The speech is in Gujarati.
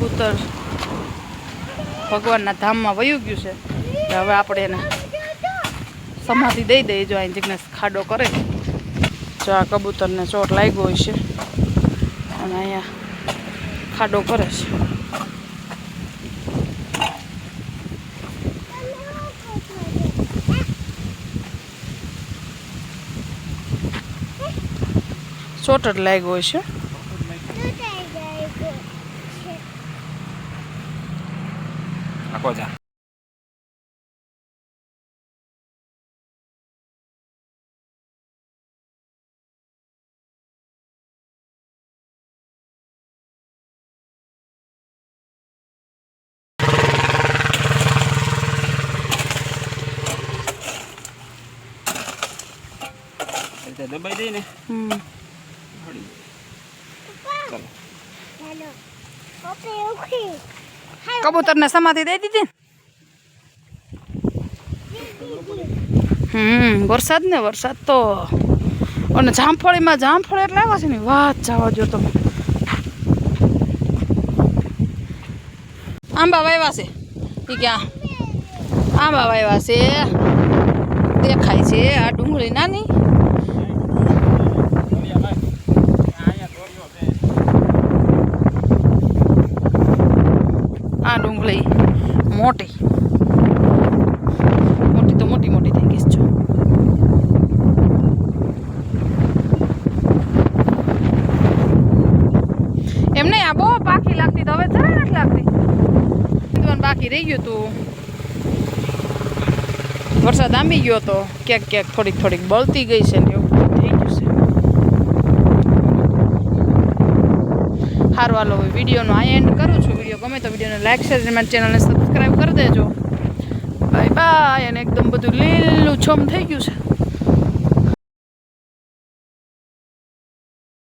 કબૂતર ભગવાનના ધામમાં વયું ગયું છે. હવે આપણે એને સમાધિ દઈ દઈએ જો અહીં જિજ્ઞેસ ખાડો કરે. જો આ કબૂતરને ચોટ લાગ્યો હોય છે. અને અહીંયા ખાડો કરે છે. ચોટ જ લાગ્યો હોય છે. આખો જા રીતે દબાઈ દઈ ને હમ હળી ચાલો કબૂતરને સમાધિ દઈ દીધી હમ, વરસાદ ને વરસાદ તો. અને જામફળીમાં જામફળ એટલે આવ્યા છે ને, વાત જવા જો તમે. આંબા વાવ્યા છે. એ ક્યાં આંબા વાવ્યા છે. દેખાય છે આ ડુંગળી નાની. આ મોટી. મોટી તો મોટી મોટી થઈ ગઈ છે નહીં, આ બહુ બાકી લાગતી તો હવે જરા નથી લાગતી. બાકી રહી ગયું તું. વરસાદ આંબી ગયો તો ક્યાંક ક્યાંક થોડીક થોડીક બળતી ગઈ છે ને એવું બધું થઈ ગયું છે સારું હાલો વિડીયોનો આ એન્ડ કરું છું વીડિયો. ગમે તો વિડીયોને લાઈક શેર મારી ચેનલને સબસ્ક્રાઈબ કરી દેજો. બાય બાય અને એકદમ બધું લીલું છમ થઈ ગયું છે.